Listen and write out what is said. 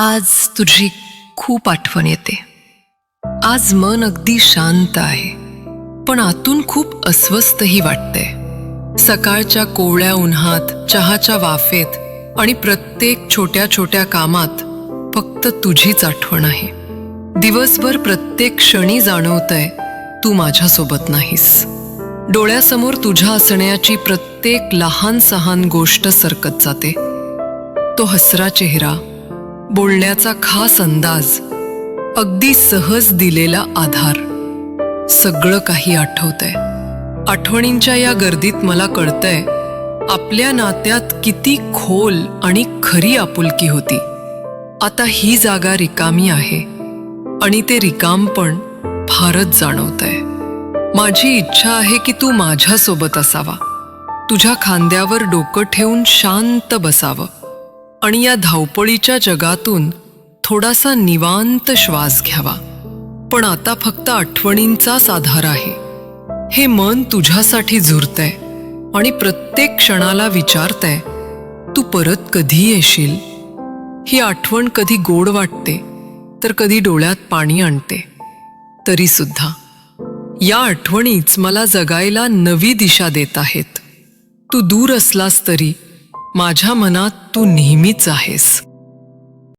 आज तुझी खूप आठवण येते. आज मन अगदी शांत आहे पण आतून खूप अस्वस्थही वाटतंय. सकाळच्या कोवळ्या उन्हात चहाच्या वाफेत आणि प्रत्येक छोट्या छोट्या कामात फक्त तुझीच आठवण आहे. दिवसभर प्रत्येक क्षणी जाणवतंय तू माझ्यासोबत नाहीस. डोळ्यासमोर तुझ्या असण्याची प्रत्येक लहान सहान गोष्ट सरकत जाते. तो हसरा चेहरा बोलण्याचा खास अंदाज अगदी सहज दिलेला आधार. सगळं काही आठवतंय. आठवणींच्या या गर्दीत मला कळतंय आपल्या नात्यात किती खोल आणि खरी आपुलकी होती. आता ही जागा रिकामी आहे आणि ते रिकाम पण फारच जाणवतंय. माझी इच्छा आहे की तू माझ्यासोबत असावा. तुझ्या खांद्यावर डोकं ठेवून शांत बसावं. आणि या धावपळीच्या जगातून थोडासा निवांत श्वास घ्यावा. पण आता फक्त आठवणींचाच आधार आहे. हे मन तुझ्यासाठी झुरतंय आणि प्रत्येक क्षणाला विचारतंय तू परत कधी येशील? ही आठवण कधी गोड वाटते तर कधी डोळ्यात पाणी आणते. तरीसुद्धा या आठवणीच मला जगायला नवी दिशा देत आहेत. तू दूर असलास तरी माझ्या मनात तू नेहमीच आहेस.